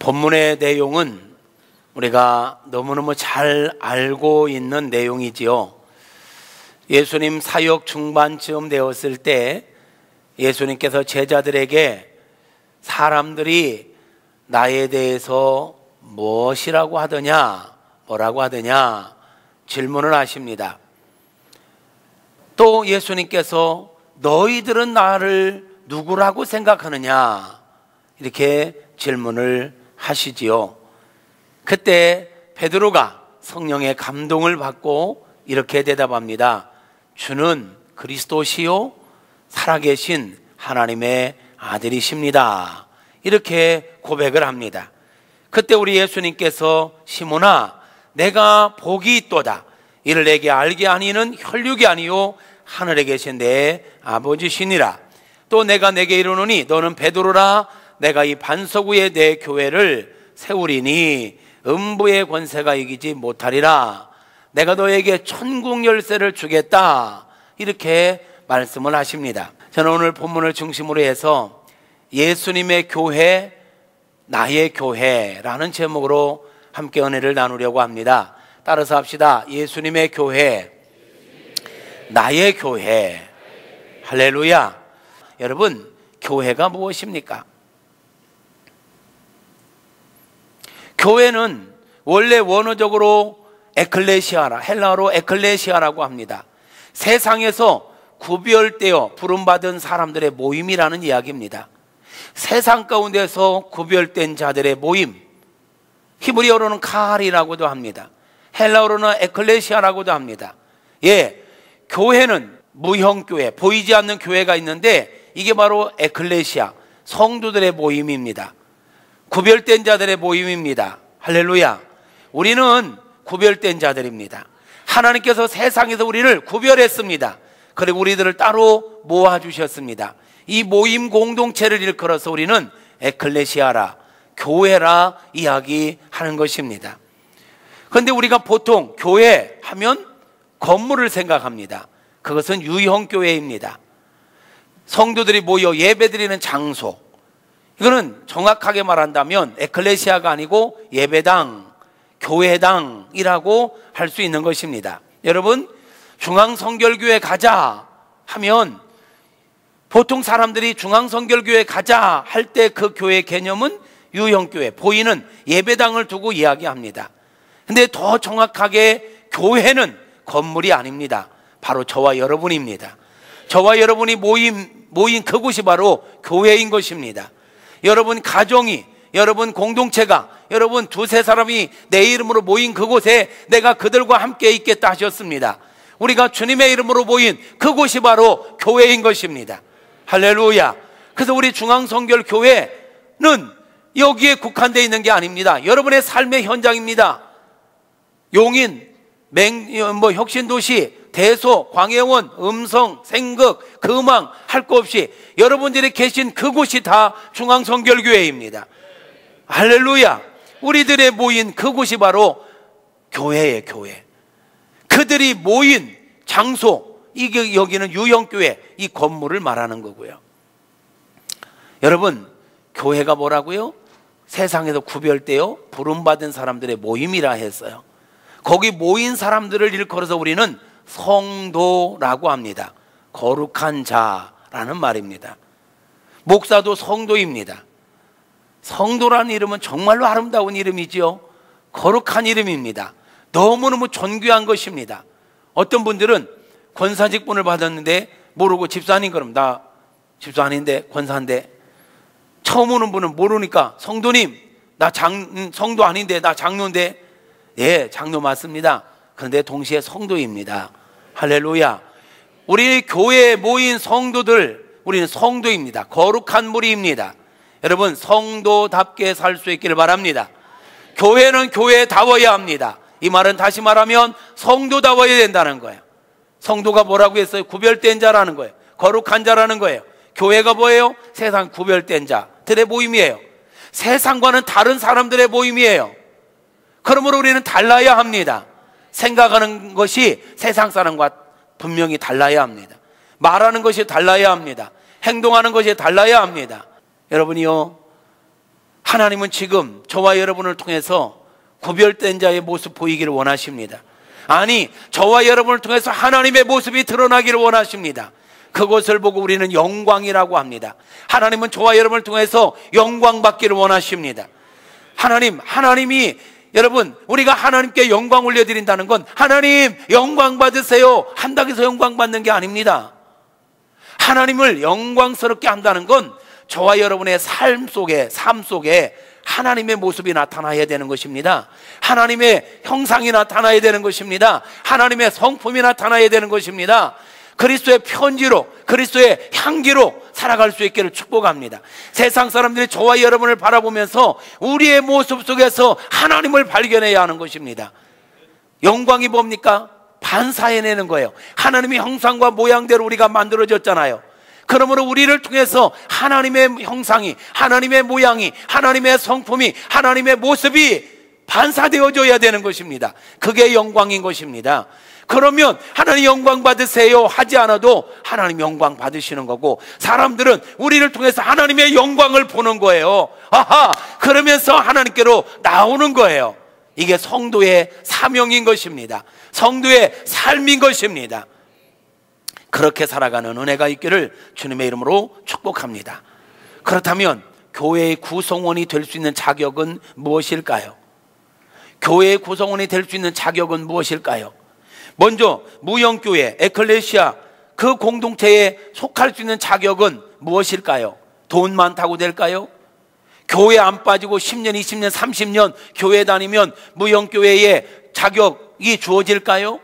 본문의 내용은 우리가 너무너무 잘 알고 있는 내용이지요. 예수님 사역 중반쯤 되었을 때 예수님께서 제자들에게 사람들이 나에 대해서 무엇이라고 하더냐, 뭐라고 하더냐 질문을 하십니다. 또 예수님께서 너희들은 나를 누구라고 생각하느냐 이렇게 질문을 하시지요. 그때 베드로가 성령의 감동을 받고 이렇게 대답합니다. 주는 그리스도시요 살아계신 하나님의 아들이십니다. 이렇게 고백을 합니다. 그때 우리 예수님께서 시몬아 내가 복이 있도다. 이를 내게 알게 아니는 혈육이 아니요 하늘에 계신 내 아버지시니라. 또 내가 내게 이르노니 너는 베드로라 내가 이 반석 위에 내 교회를 세우리니 음부의 권세가 이기지 못하리라. 내가 너에게 천국 열쇠를 주겠다. 이렇게 말씀을 하십니다. 저는 오늘 본문을 중심으로 해서 예수님의 교회, 나의 교회라는 제목으로 함께 은혜를 나누려고 합니다. 따라서 합시다. 예수님의 교회, 나의 교회. 할렐루야. 여러분, 교회가 무엇입니까? 교회는 원래 원어적으로 에클레시아라, 헬라어로 에클레시아라고 합니다. 세상에서 구별되어 부름받은 사람들의 모임이라는 이야기입니다. 세상 가운데서 구별된 자들의 모임. 히브리어로는 카할이라고도 합니다. 헬라어로는 에클레시아라고도 합니다. 예, 교회는 무형교회, 보이지 않는 교회가 있는데 이게 바로 에클레시아, 성도들의 모임입니다. 구별된 자들의 모임입니다. 할렐루야. 우리는 구별된 자들입니다. 하나님께서 세상에서 우리를 구별했습니다. 그리고 우리들을 따로 모아주셨습니다. 이 모임 공동체를 일컬어서 우리는 에클레시아라, 교회라 이야기하는 것입니다. 그런데 우리가 보통 교회 하면 건물을 생각합니다. 그것은 유형교회입니다. 성도들이 모여 예배드리는 장소, 이거는 정확하게 말한다면 에클레시아가 아니고 예배당, 교회당이라고 할 수 있는 것입니다. 여러분, 중앙성결교회 가자 하면 보통 사람들이 중앙성결교회 가자 할 때 그 교회 개념은 유형교회, 보이는 예배당을 두고 이야기합니다. 근데 더 정확하게 교회는 건물이 아닙니다. 바로 저와 여러분입니다. 저와 여러분이 모임, 모인 그곳이 바로 교회인 것입니다. 여러분 가정이, 여러분 공동체가, 여러분 두세 사람이 내 이름으로 모인 그곳에 내가 그들과 함께 있겠다 하셨습니다. 우리가 주님의 이름으로 모인 그곳이 바로 교회인 것입니다. 할렐루야. 그래서 우리 중앙성결 교회는 여기에 국한되어 있는 게 아닙니다. 여러분의 삶의 현장입니다. 용인, 맹, 뭐 혁신도시, 대소, 광해원, 음성, 생극, 금왕 할 거 없이 여러분들이 계신 그곳이 다 중앙성결교회입니다. 할렐루야. 우리들의 모인 그곳이 바로 교회의 교회. 그들이 모인 장소, 이게 여기는 유형교회, 이 건물을 말하는 거고요. 여러분, 교회가 뭐라고요? 세상에서 구별되어 부름받은 사람들의 모임이라 했어요. 거기 모인 사람들을 일컬어서 우리는 성도라고 합니다. 거룩한 자라는 말입니다. 목사도 성도입니다. 성도라는 이름은 정말로 아름다운 이름이지요. 거룩한 이름입니다. 너무너무 존귀한 것입니다. 어떤 분들은 권사 직분을 받았는데 모르고 집사님 그럼 나 집사 아닌데 권사인데 처음 오는 분은 모르니까 성도님 나 장 성도 아닌데 나 장로인데 예 장로 맞습니다. 그런데 동시에 성도입니다. 할렐루야. 우리 교회에 모인 성도들, 우리는 성도입니다. 거룩한 무리입니다. 여러분, 성도답게 살 수 있기를 바랍니다. 교회는 교회다워야 합니다. 이 말은 다시 말하면 성도다워야 된다는 거예요. 성도가 뭐라고 했어요? 구별된 자라는 거예요. 거룩한 자라는 거예요. 교회가 뭐예요? 세상 구별된 자들의 모임이에요. 세상과는 다른 사람들의 모임이에요. 그러므로 우리는 달라야 합니다. 생각하는 것이 세상 사람과 분명히 달라야 합니다. 말하는 것이 달라야 합니다. 행동하는 것이 달라야 합니다. 여러분이요, 하나님은 지금 저와 여러분을 통해서 구별된 자의 모습 보이기를 원하십니다. 아니, 저와 여러분을 통해서 하나님의 모습이 드러나기를 원하십니다. 그것을 보고 우리는 영광이라고 합니다. 하나님은 저와 여러분을 통해서 영광 받기를 원하십니다. 하나님, 하나님이 여러분, 우리가 하나님께 영광 올려드린다는 건 하나님 영광 받으세요. 한다고 해서 영광 받는 게 아닙니다. 하나님을 영광스럽게 한다는 건 저와 여러분의 삶 속에, 삶 속에 하나님의 모습이 나타나야 되는 것입니다. 하나님의 형상이 나타나야 되는 것입니다. 하나님의 성품이 나타나야 되는 것입니다. 그리스도의 편지로 그리스도의 향기로 살아갈 수 있기를 축복합니다. 세상 사람들이 저와 여러분을 바라보면서 우리의 모습 속에서 하나님을 발견해야 하는 것입니다. 영광이 뭡니까? 반사해내는 거예요. 하나님의 형상과 모양대로 우리가 만들어졌잖아요. 그러므로 우리를 통해서 하나님의 형상이, 하나님의 모양이, 하나님의 성품이, 하나님의 모습이 반사되어져야 되는 것입니다. 그게 영광인 것입니다. 그러면 하나님 영광 받으세요 하지 않아도 하나님 영광 받으시는 거고 사람들은 우리를 통해서 하나님의 영광을 보는 거예요. 아하! 그러면서 하나님께로 나오는 거예요. 이게 성도의 사명인 것입니다. 성도의 삶인 것입니다. 그렇게 살아가는 은혜가 있기를 주님의 이름으로 축복합니다. 그렇다면 교회의 구성원이 될 수 있는 자격은 무엇일까요? 교회의 구성원이 될 수 있는 자격은 무엇일까요? 먼저 무형교회, 에클레시아 그 공동체에 속할 수 있는 자격은 무엇일까요? 돈 많다고 될까요? 교회 안 빠지고 10년, 20년, 30년 교회 다니면 무형교회에 자격이 주어질까요?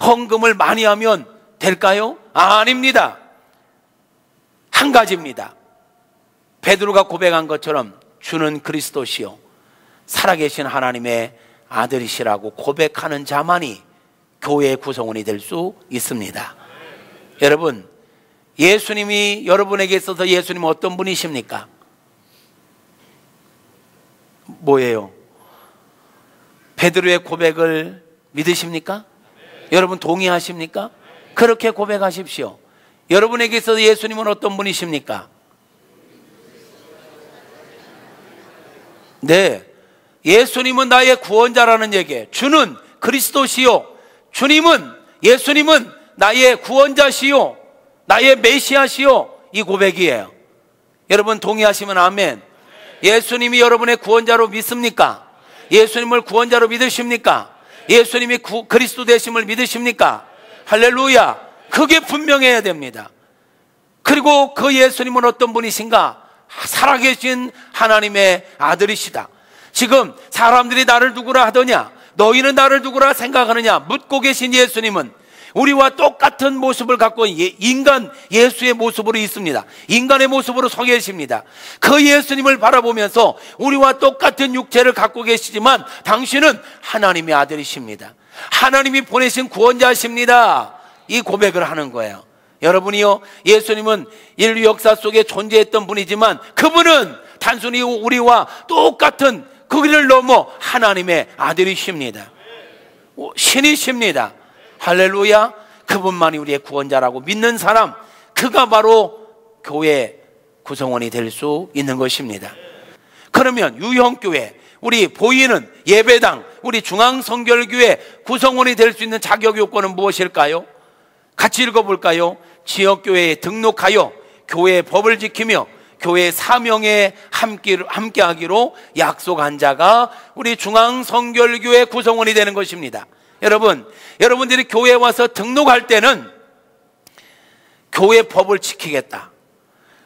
헌금을 많이 하면 될까요? 아닙니다. 한 가지입니다. 베드로가 고백한 것처럼 주는 그리스도시요 살아계신 하나님의 아들이시라고 고백하는 자만이 교회의 구성원이 될 수 있습니다. 여러분, 예수님이 여러분에게 있어서 예수님 어떤 분이십니까? 뭐예요? 베드로의 고백을 믿으십니까? 여러분 동의하십니까? 그렇게 고백하십시오. 여러분에게 있어서 예수님은 어떤 분이십니까? 네. 예수님은 나의 구원자라는 얘기. 주는 그리스도시요. 주님은 예수님은 나의 구원자시요 나의 메시아시요 이 고백이에요. 여러분 동의하시면 아멘. 예수님이 여러분의 구원자로 믿습니까? 예수님을 구원자로 믿으십니까? 예수님이 구, 그리스도 되심을 믿으십니까? 할렐루야. 그게 분명해야 됩니다. 그리고 그 예수님은 어떤 분이신가? 살아계신 하나님의 아들이시다. 지금 사람들이 나를 누구라 하더냐? 너희는 나를 누구라 생각하느냐 묻고 계신 예수님은 우리와 똑같은 모습을 갖고 예, 인간 예수의 모습으로 있습니다. 인간의 모습으로 서 계십니다. 그 예수님을 바라보면서 우리와 똑같은 육체를 갖고 계시지만 당신은 하나님의 아들이십니다. 하나님이 보내신 구원자십니다. 이 고백을 하는 거예요. 여러분이요, 예수님은 인류 역사 속에 존재했던 분이지만 그분은 단순히 우리와 똑같은 그 길을 넘어 하나님의 아들이십니다. 신이십니다. 할렐루야. 그분만이 우리의 구원자라고 믿는 사람, 그가 바로 교회 구성원이 될 수 있는 것입니다. 그러면 유형교회, 우리 보이는 예배당, 우리 중앙성결교회 구성원이 될 수 있는 자격 요건은 무엇일까요? 같이 읽어볼까요? 지역교회에 등록하여 교회의 법을 지키며 교회 사명에 함께, 함께 하기로 약속한 자가 우리 중앙성결교회 구성원이 되는 것입니다. 여러분, 여러분들이 교회에 와서 등록할 때는 교회 법을 지키겠다.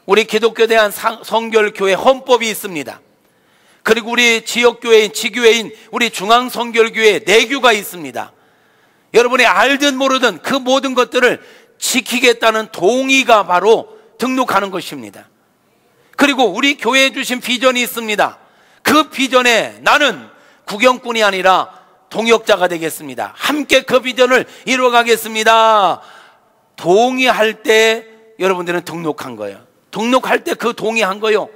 우리 기독교 대한 성결교회 헌법이 있습니다. 그리고 우리 지역교회인, 지교회인, 우리 중앙성결교회 내규가 있습니다. 여러분이 알든 모르든 그 모든 것들을 지키겠다는 동의가 바로 등록하는 것입니다. 그리고 우리 교회에 주신 비전이 있습니다. 그 비전에 나는 구경꾼이 아니라 동역자가 되겠습니다. 함께 그 비전을 이루어 가겠습니다. 동의할 때 여러분들은 등록한 거예요. 등록할 때 그 동의한 거요.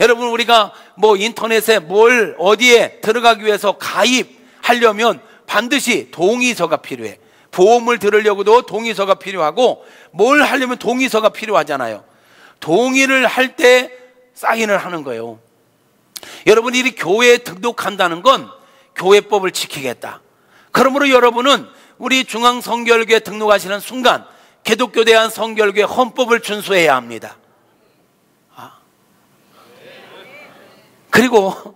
여러분 우리가 뭐 인터넷에 뭘 어디에 들어가기 위해서 가입하려면 반드시 동의서가 필요해. 보험을 들으려고도 동의서가 필요하고 뭘 하려면 동의서가 필요하잖아요. 동의를 할 때 사인을 하는 거예요. 여러분이 이 교회에 등록한다는 건 교회법을 지키겠다. 그러므로 여러분은 우리 중앙성결교에 등록하시는 순간 기독교 대한 성결교의 헌법을 준수해야 합니다. 아. 그리고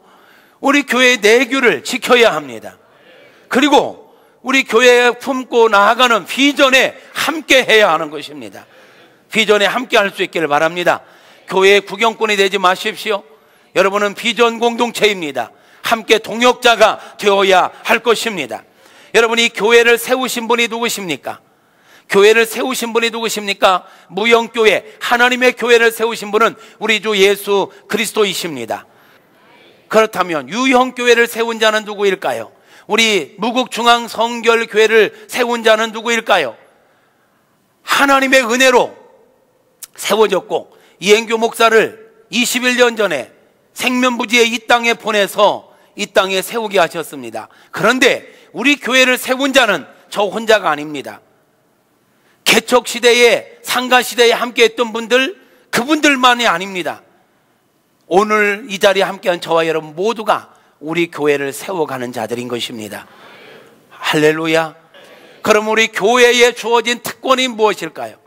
우리 교회의 내규를 지켜야 합니다. 그리고 우리 교회에 품고 나아가는 비전에 함께 해야 하는 것입니다. 비전에 함께 할 수 있기를 바랍니다. 교회의 구경꾼이 되지 마십시오. 여러분은 비전 공동체입니다. 함께 동역자가 되어야 할 것입니다. 여러분이 교회를 세우신 분이 누구십니까? 교회를 세우신 분이 누구십니까? 무영교회, 하나님의 교회를 세우신 분은 우리 주 예수 그리스도이십니다. 그렇다면 유형교회를 세운 자는 누구일까요? 우리 무국중앙성결교회를 세운 자는 누구일까요? 하나님의 은혜로 세워졌고 이행교 목사를 21년 전에 생면부지에 이 땅에 보내서 이 땅에 세우게 하셨습니다. 그런데 우리 교회를 세운 자는 저 혼자가 아닙니다. 개척 시대에 상가 시대에 함께 했던 분들 그분들만이 아닙니다. 오늘 이 자리에 함께한 저와 여러분 모두가 우리 교회를 세워가는 자들인 것입니다. 할렐루야. 그럼 우리 교회에 주어진 특권이 무엇일까요?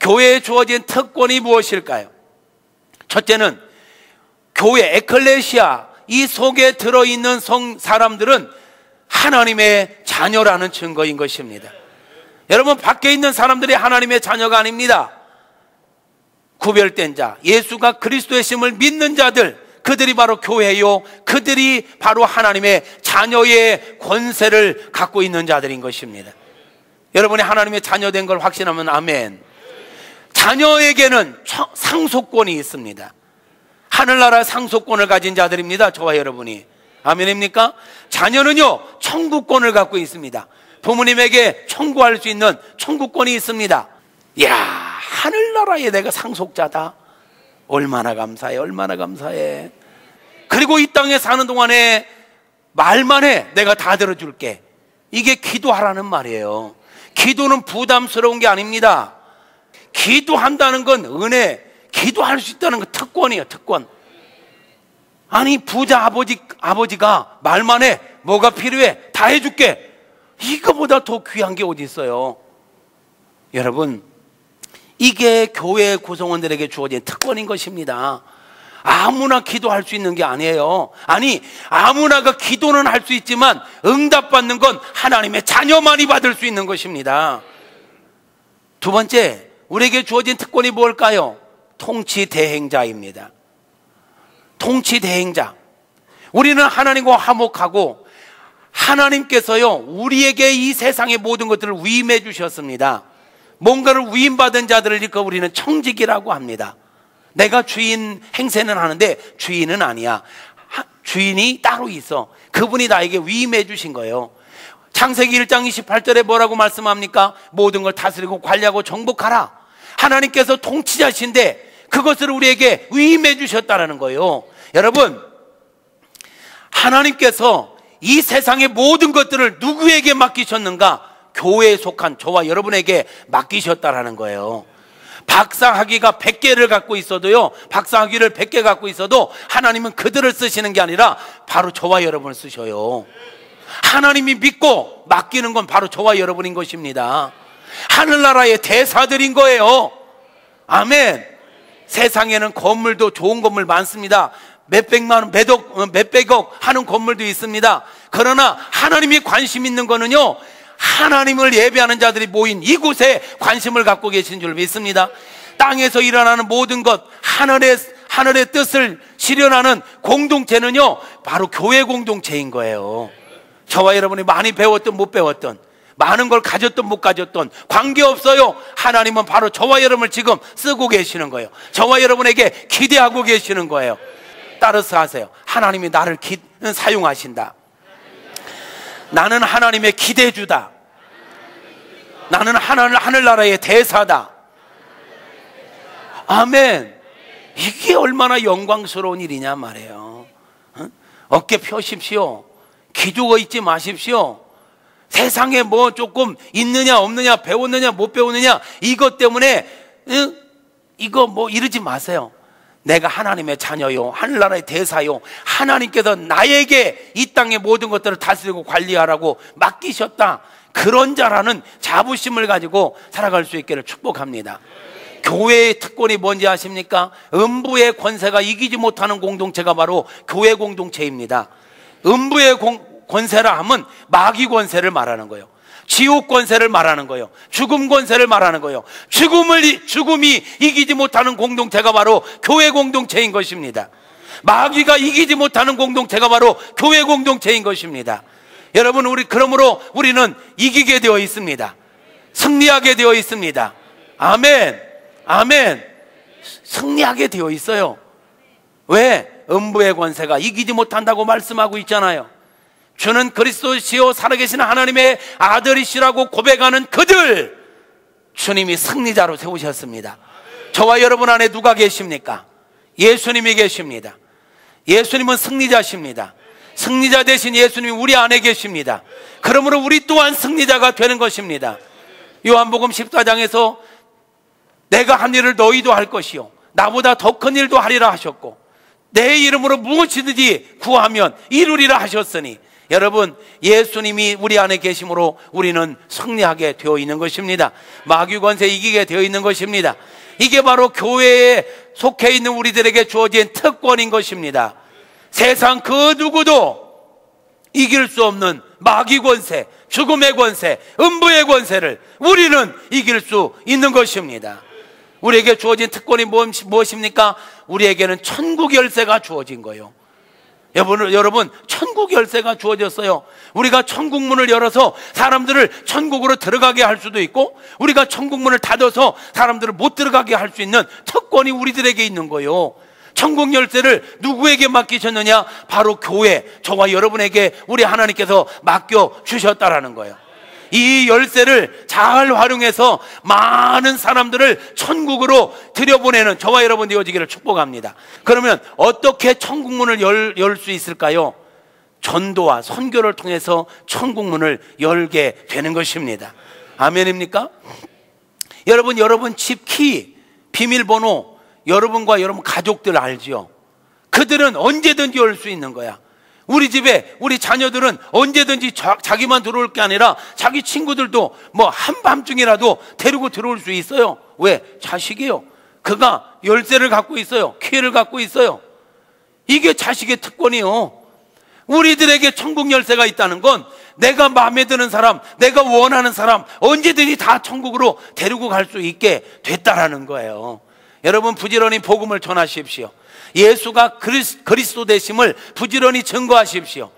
교회에 주어진 특권이 무엇일까요? 첫째는 교회 에클레시아 이 속에 들어 있는 성 사람들은 하나님의 자녀라는 증거인 것입니다. 여러분 밖에 있는 사람들이 하나님의 자녀가 아닙니다. 구별된 자, 예수가 그리스도의 심을 믿는 자들, 그들이 바로 교회요. 그들이 바로 하나님의 자녀의 권세를 갖고 있는 자들인 것입니다. 여러분이 하나님의 자녀된 걸 확신하면 아멘. 자녀에게는 상속권이 있습니다. 하늘나라 상속권을 가진 자들입니다. 저와 여러분이. 아멘입니까? 자녀는요, 청구권을 갖고 있습니다. 부모님에게 청구할 수 있는 청구권이 있습니다. 야 하늘나라에 내가 상속자다. 얼마나 감사해, 얼마나 감사해. 그리고 이 땅에 사는 동안에 말만 해. 내가 다 들어줄게. 이게 기도하라는 말이에요. 기도는 부담스러운 게 아닙니다. 기도한다는 건 은혜, 기도할 수 있다는 건 특권이에요, 특권. 아니, 부자 아버지, 아버지가 말만 해. 뭐가 필요해? 다 해줄게. 이거보다 더 귀한 게 어디 있어요? 여러분, 이게 교회 구성원들에게 주어진 특권인 것입니다. 아무나 기도할 수 있는 게 아니에요. 아니, 아무나가 기도는 할 수 있지만 응답받는 건 하나님의 자녀만이 받을 수 있는 것입니다. 두 번째, 우리에게 주어진 특권이 뭘까요? 통치 대행자입니다. 통치 대행자. 우리는 하나님과 화목하고 하나님께서요, 우리에게 이 세상의 모든 것들을 위임해 주셨습니다. 뭔가를 위임받은 자들을 일컬 우리는 청직이라고 합니다. 내가 주인 행세는 하는데 주인은 아니야. 주인이 따로 있어. 그분이 나에게 위임해 주신 거예요. 창세기 1장 28절에 뭐라고 말씀합니까? 모든 걸 다스리고 관리하고 정복하라. 하나님께서 통치자신데 그것을 우리에게 위임해 주셨다라는 거예요. 여러분, 하나님께서 이 세상의 모든 것들을 누구에게 맡기셨는가? 교회에 속한 저와 여러분에게 맡기셨다라는 거예요. 박사학위가 100개를 갖고 있어도요, 박사학위를 100개 갖고 있어도 하나님은 그들을 쓰시는 게 아니라 바로 저와 여러분을 쓰셔요. 하나님이 믿고 맡기는 건 바로 저와 여러분인 것입니다. 하늘나라의 대사들인 거예요. 아멘. 세상에는 건물도 좋은 건물 많습니다. 몇백만 원, 몇억, 어, 몇백억 하는 건물도 있습니다. 그러나 하나님이 관심 있는 거는요, 하나님을 예배하는 자들이 모인 이곳에 관심을 갖고 계신 줄 믿습니다. 땅에서 일어나는 모든 것, 하늘의, 하늘의 뜻을 실현하는 공동체는요, 바로 교회 공동체인 거예요. 저와 여러분이 많이 배웠던, 못 배웠던, 많은 걸 가졌던, 못 가졌던, 관계없어요. 하나님은 바로 저와 여러분을 지금 쓰고 계시는 거예요. 저와 여러분에게 기대하고 계시는 거예요. 따라서 하세요. 하나님이 나를 기, 사용하신다. 나는 하나님의 기대주다. 나는 하늘, 하늘나라의 대사다. 아멘. 이게 얼마나 영광스러운 일이냐 말이에요. 어깨 펴십시오. 기죽어 있지 마십시오. 세상에 뭐 조금 있느냐 없느냐 배웠느냐 못 배웠느냐 이것 때문에 이거 뭐 이러지 마세요. 내가 하나님의 자녀요, 하늘나라의 대사요, 하나님께서 나에게 이 땅의 모든 것들을 다스리고 관리하라고 맡기셨다. 그런 자라는 자부심을 가지고 살아갈 수 있기를 축복합니다. 교회의 특권이 뭔지 아십니까? 음부의 권세가 이기지 못하는 공동체가 바로 교회 공동체입니다. 음부의 공, 권세라 하면 마귀 권세를 말하는 거예요. 지옥 권세를 말하는 거예요. 죽음 권세를 말하는 거예요. 죽음을 죽음이 이기지 못하는 공동체가 바로 교회 공동체인 것입니다. 마귀가 이기지 못하는 공동체가 바로 교회 공동체인 것입니다. 여러분 우리 그러므로 우리는 이기게 되어 있습니다. 승리하게 되어 있습니다. 아멘. 아멘. 승리하게 되어 있어요. 왜? 음부의 권세가 이기지 못한다고 말씀하고 있잖아요. 주는 그리스도시요 살아계신 하나님의 아들이시라고 고백하는 그들 주님이 승리자로 세우셨습니다. 저와 여러분 안에 누가 계십니까? 예수님이 계십니다. 예수님은 승리자십니다. 승리자 대신 예수님이 우리 안에 계십니다. 그러므로 우리 또한 승리자가 되는 것입니다. 요한복음 14장에서 내가 한 일을 너희도 할 것이요. 나보다 더 큰 일도 하리라 하셨고, 내 이름으로 무엇이든지 구하면 이루리라 하셨으니, 여러분, 예수님이 우리 안에 계심으로 우리는 승리하게 되어 있는 것입니다. 마귀 권세 이기게 되어 있는 것입니다. 이게 바로 교회에 속해 있는 우리들에게 주어진 특권인 것입니다. 세상 그 누구도 이길 수 없는 마귀 권세, 죽음의 권세, 음부의 권세를 우리는 이길 수 있는 것입니다. 우리에게 주어진 특권이 무엇입니까? 우리에게는 천국 열쇠가 주어진 거예요. 여러분, 여러분, 천국 열쇠가 주어졌어요. 우리가 천국 문을 열어서 사람들을 천국으로 들어가게 할 수도 있고, 우리가 천국 문을 닫아서 사람들을 못 들어가게 할 수 있는 특권이 우리들에게 있는 거예요. 천국 열쇠를 누구에게 맡기셨느냐? 바로 교회, 저와 여러분에게 우리 하나님께서 맡겨 주셨다라는 거예요. 이 열쇠를 잘 활용해서 많은 사람들을 천국으로 들여보내는 저와 여러분 되어지기를 축복합니다. 그러면 어떻게 천국문을 열 수 있을까요? 전도와 선교를 통해서 천국문을 열게 되는 것입니다. 아멘입니까? 여러분, 여러분 집 키, 비밀번호, 여러분과 여러분 가족들 알지요? 그들은 언제든지 열 수 있는 거야. 우리 집에 우리 자녀들은 언제든지 자, 기만 들어올 게 아니라 자기 친구들도 뭐 한밤중이라도 데리고 들어올 수 있어요. 왜? 자식이요. 그가 열쇠를 갖고 있어요. 키를 갖고 있어요. 이게 자식의 특권이요. 우리들에게 천국 열쇠가 있다는 건 내가 마음에 드는 사람, 내가 원하는 사람 언제든지 다 천국으로 데리고 갈 수 있게 됐다라는 거예요. 여러분 부지런히 복음을 전하십시오. 예수가 그리스도 되심을 부지런히 증거하십시오.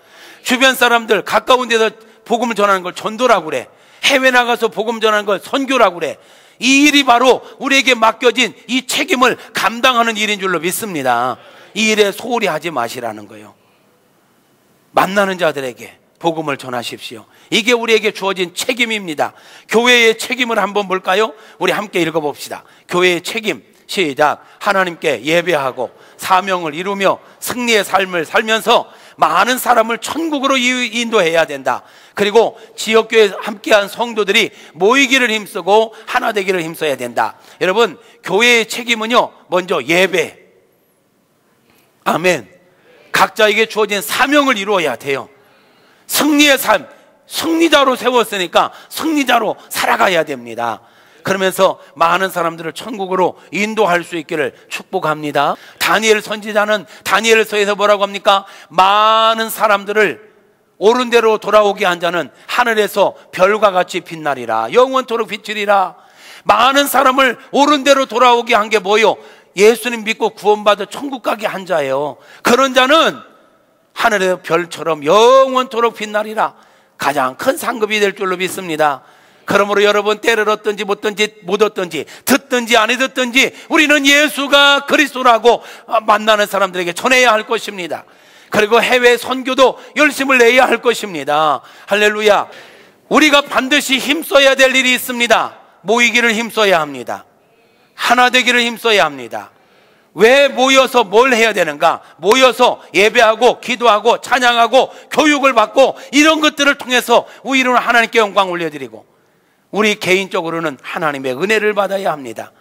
주변 사람들 가까운 데서 복음을 전하는 걸 전도라고 그래. 해외 나가서 복음 전하는 걸 선교라고 그래. 이 일이 바로 우리에게 맡겨진 이 책임을 감당하는 일인 줄로 믿습니다. 이 일에 소홀히 하지 마시라는 거예요. 만나는 자들에게 복음을 전하십시오. 이게 우리에게 주어진 책임입니다. 교회의 책임을 한번 볼까요? 우리 함께 읽어봅시다. 교회의 책임. 시작. 하나님께 예배하고 사명을 이루며 승리의 삶을 살면서 많은 사람을 천국으로 인도해야 된다. 그리고 지역교회 함께한 성도들이 모이기를 힘쓰고 하나 되기를 힘써야 된다. 여러분, 교회의 책임은요, 먼저 예배. 아멘. 각자에게 주어진 사명을 이루어야 돼요. 승리의 삶, 승리자로 세웠으니까 승리자로 살아가야 됩니다. 그러면서 많은 사람들을 천국으로 인도할 수 있기를 축복합니다. 다니엘 선지자는 다니엘서에서 뭐라고 합니까? 많은 사람들을 옳은 대로 돌아오게 한 자는 하늘에서 별과 같이 빛나리라. 영원토록 빛이리라. 많은 사람을 옳은 대로 돌아오게 한 게 뭐요? 예수님 믿고 구원받아 천국 가게 한 자예요. 그런 자는 하늘의 별처럼 영원토록 빛나리라. 가장 큰 상급이 될 줄로 믿습니다. 그러므로 여러분 때를 얻든지 못든지 못 얻든지 듣든지 안 듣든지 우리는 예수가 그리스도라고 만나는 사람들에게 전해야 할 것입니다. 그리고 해외 선교도 열심을 내야 할 것입니다. 할렐루야. 우리가 반드시 힘써야 될 일이 있습니다. 모이기를 힘써야 합니다. 하나 되기를 힘써야 합니다. 왜 모여서 뭘 해야 되는가? 모여서 예배하고 기도하고 찬양하고 교육을 받고 이런 것들을 통해서 우리는 하나님께 영광 올려드리고 우리 개인적으로는 하나님의 은혜를 받아야 합니다.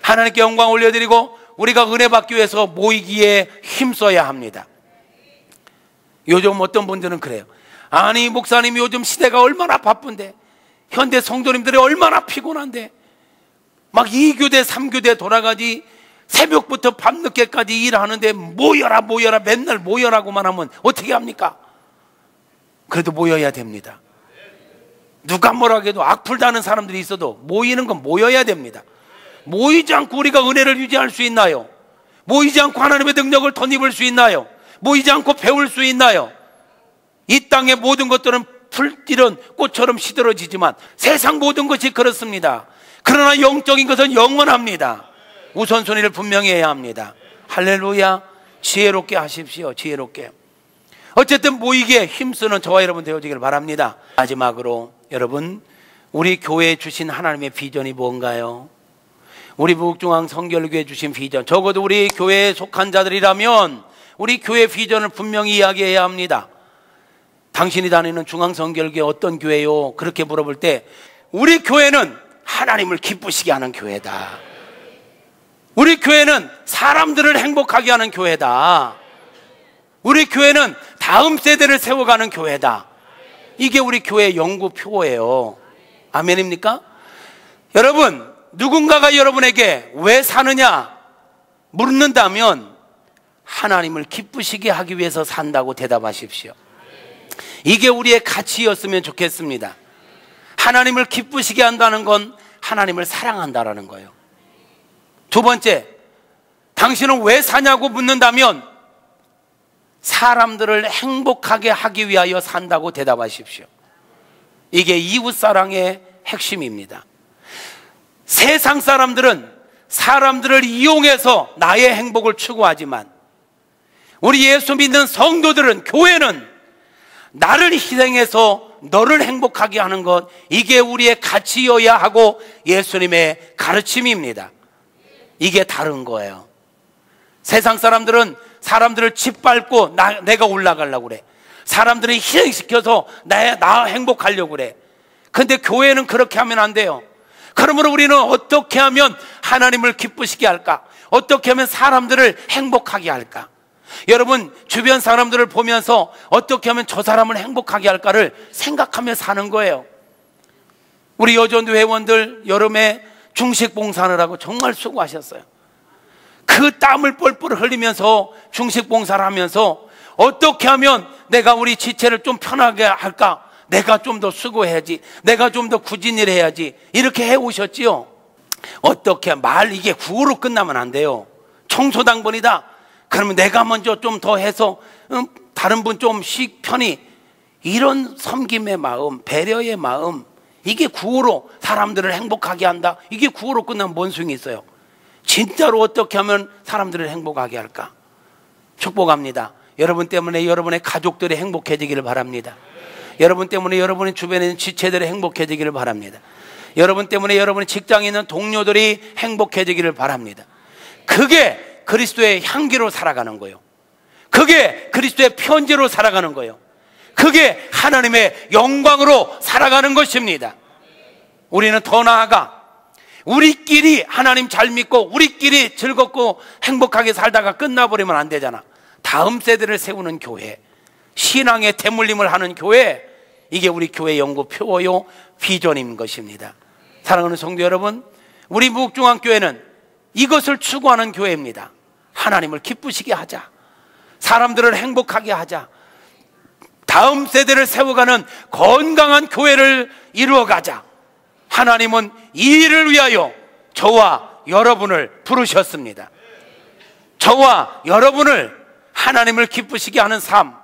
하나님께 영광 올려드리고 우리가 은혜 받기 위해서 모이기에 힘써야 합니다. 요즘 어떤 분들은 그래요. 아니, 목사님이 요즘 시대가 얼마나 바쁜데, 현대 성도님들이 얼마나 피곤한데, 막 2교대, 3교대 돌아가지, 새벽부터 밤늦게까지 일하는데 모여라, 모여라, 맨날 모여라고만 하면 어떻게 합니까? 그래도 모여야 됩니다. 누가 뭐라 해도 악플 다는 사람들이 있어도 모이는 건 모여야 됩니다. 모이지 않고 우리가 은혜를 유지할 수 있나요? 모이지 않고 하나님의 능력을 덧입을 수 있나요? 모이지 않고 배울 수 있나요? 이 땅의 모든 것들은 풀띠런 꽃처럼 시들어지지만 세상 모든 것이 그렇습니다. 그러나 영적인 것은 영원합니다. 우선순위를 분명히 해야 합니다. 할렐루야. 지혜롭게 하십시오. 지혜롭게. 어쨌든 모이게 힘쓰는 저와 여러분 되어지기를 바랍니다. 마지막으로 여러분, 우리 교회에 주신 하나님의 비전이 뭔가요? 우리 북중앙 성결교회 주신 비전. 적어도 우리 교회에 속한 자들이라면 우리 교회 비전을 분명히 이야기해야 합니다. 당신이 다니는 중앙성결교회 어떤 교회요? 그렇게 물어볼 때 우리 교회는 하나님을 기쁘시게 하는 교회다. 우리 교회는 사람들을 행복하게 하는 교회다. 우리 교회는 다음 세대를 세워가는 교회다. 이게 우리 교회 연구표예요. 아멘입니까? 여러분, 누군가가 여러분에게 왜 사느냐 묻는다면 하나님을 기쁘시게 하기 위해서 산다고 대답하십시오. 이게 우리의 가치였으면 좋겠습니다. 하나님을 기쁘시게 한다는 건 하나님을 사랑한다라는 거예요. 두 번째, 당신은 왜 사냐고 묻는다면 사람들을 행복하게 하기 위하여 산다고 대답하십시오. 이게 이웃사랑의 핵심입니다. 세상 사람들은 사람들을 이용해서 나의 행복을 추구하지만 우리 예수 믿는 성도들은 교회는 나를 희생해서 너를 행복하게 하는 것 이게 우리의 가치여야 하고 예수님의 가르침입니다. 이게 다른 거예요. 세상 사람들은 사람들을 짓밟고 나, 내가 올라가려고 그래. 사람들을 희생시켜서 나, 나 행복하려고 그래. 근데 교회는 그렇게 하면 안 돼요. 그러므로 우리는 어떻게 하면 하나님을 기쁘시게 할까? 어떻게 하면 사람들을 행복하게 할까? 여러분, 주변 사람들을 보면서 어떻게 하면 저 사람을 행복하게 할까를 생각하며 사는 거예요. 우리 여전도 회원들 여름에 중식 봉사를 하고 정말 수고하셨어요. 그 땀을 뻘뻘 흘리면서 중식 봉사를 하면서 어떻게 하면 내가 우리 지체를 좀 편하게 할까? 내가 좀 더 수고해야지. 내가 좀더 구진일 해야지. 이렇게 해 오셨지요? 어떻게 말 이게 구호로 끝나면 안 돼요. 청소당번이다. 그러면 내가 먼저 좀 더 해서 음, 다른 분 좀씩 편히 이런 섬김의 마음, 배려의 마음 이게 구호로 사람들을 행복하게 한다. 이게 구호로 끝나면 뭔 소용이 있어요? 진짜로 어떻게 하면 사람들을 행복하게 할까? 축복합니다. 여러분 때문에 여러분의 가족들이 행복해지기를 바랍니다. 여러분 때문에 여러분의 주변에 있는 지체들이 행복해지기를 바랍니다. 여러분 때문에 여러분의 직장에 있는 동료들이 행복해지기를 바랍니다. 그게 그리스도의 향기로 살아가는 거예요. 그게 그리스도의 편지로 살아가는 거예요. 그게 하나님의 영광으로 살아가는 것입니다. 우리는 더 나아가 우리끼리 하나님 잘 믿고 우리끼리 즐겁고 행복하게 살다가 끝나버리면 안 되잖아. 다음 세대를 세우는 교회, 신앙의 대물림을 하는 교회, 이게 우리 교회 연구 표요 비전인 것입니다. 사랑하는 성도 여러분, 우리 무국중앙교회는 이것을 추구하는 교회입니다. 하나님을 기쁘시게 하자. 사람들을 행복하게 하자. 다음 세대를 세워가는 건강한 교회를 이루어가자. 하나님은 이 일을 위하여 저와 여러분을 부르셨습니다. 저와 여러분을 하나님을 기쁘시게 하는 삶,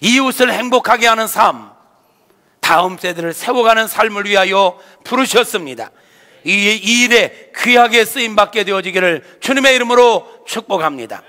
이웃을 행복하게 하는 삶, 다음 세대를 세워가는 삶을 위하여 부르셨습니다. 이, 이 일에 귀하게 쓰임 받게 되어지기를 주님의 이름으로 축복합니다.